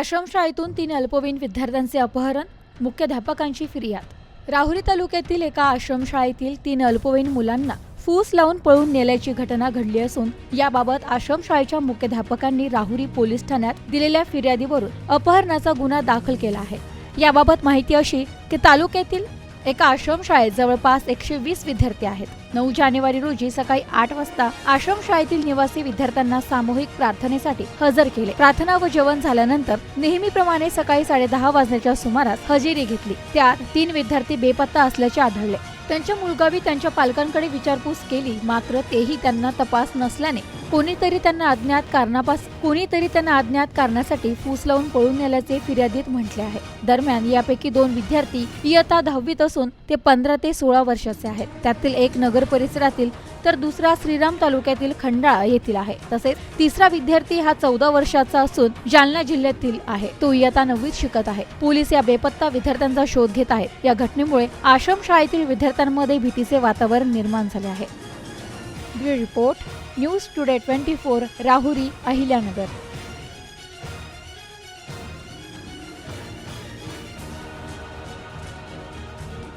आश्रमशाळेतून तीन अल्पवयीन विद्यार्थ्यांचे अपहरण मुख्याध्यापकांची फिर्याद. राहुरी तालुक्यातील एका आश्रमशाळेतील तीन अल्पवयीन मुलांना फूस लावून पळून नेल्याची घटना घडली असून याबाबत आश्रमशाळेच्या मुख्याध्यापकांनी राहुरी पोलीस ठाण्यात दिलेल्या फिर्यादीवरून अपहरणाचा गुन्हा दाखल केला आहे. याबाबत माहिती अशी की तालुक्यातील एका आश्रमशाळेत जवळपास एकशे वीस विद्यार्थी आहेत. नऊ जानेवारी रोजी सकाळी आठ वाजता आश्रमशाळेतील निवासी विद्यार्थ्यांना सामूहिक प्रार्थनेसाठी हजर केले. प्रार्थना व जेवण झाल्यानंतर नेहमीप्रमाणे सकाळी साडेदहा वाजण्याच्या सुमारास हजेरी घेतली. त्यात तीन विद्यार्थी बेपत्ता असल्याचे आढळले. त्यांच्या मुलगावी त्यांच्या पालकांकडे विचारपूस केली मात्र तेही त्यांना तपास नसल्याने कोणीतरी त्यांना अज्ञात कारणापास कोणीतरी त्यांना अज्ञात कारणासाठी फूस लावून पळून नेल्याचे फिर्यादीत म्हटले आहे. दरम्यान यापैकी दोन विद्यार्थी इयत्ता दहावीत असून ते पंधरा ते सोळा वर्षाचे आहेत. त्यातील एक नगर परिसरातील तर दुसरा श्रीराम तालुक्यातील खंडाळा येथील आहे. तसेच तिसरा विद्यार्थी हा चौदा वर्षाचा असून जालना जिल्ह्यातील आहे. तो इयत्ता नववीत शिकत आहे. पोलीस या बेपत्ता विद्यार्थ्यांचा शोध घेत आहेत. या घटनेमुळे आश्रमशाळेतील विद्यार्थ्यांमध्ये भीतीचे वातावरण निर्माण झाले आहे. Bureau report news today twenty four Rahuri Ahilyanagar.